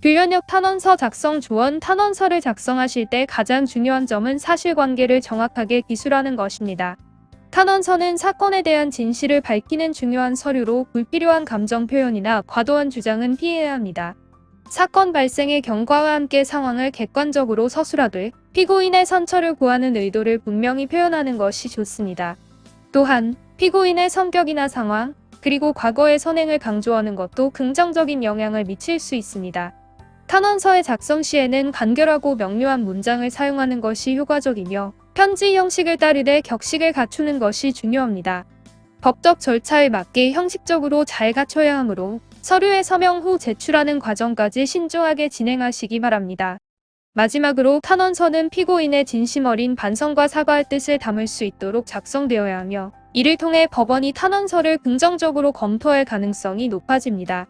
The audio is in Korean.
불연역 탄원서 작성 조언 탄원서를 작성하실 때 가장 중요한 점은 사실관계를 정확하게 기술하는 것입니다. 탄원서는 사건에 대한 진실을 밝히는 중요한 서류로 불필요한 감정 표현이나 과도한 주장은 피해야 합니다. 사건 발생의 경과와 함께 상황을 객관적으로 서술하되 피고인의 선처를 구하는 의도를 분명히 표현하는 것이 좋습니다. 또한 피고인의 성격이나 상황, 그리고 과거의 선행을 강조하는 것도 긍정적인 영향을 미칠 수 있습니다. 탄원서의 작성 시에는 간결하고 명료한 문장을 사용하는 것이 효과적이며 편지 형식을 따르되 격식을 갖추는 것이 중요합니다. 법적 절차에 맞게 형식적으로 잘 갖춰야 하므로 서류의 서명 후 제출하는 과정까지 신중하게 진행하시기 바랍니다. 마지막으로 탄원서는 피고인의 진심 어린 반성과 사과의 뜻을 담을 수 있도록 작성되어야 하며 이를 통해 법원이 탄원서를 긍정적으로 검토할 가능성이 높아집니다.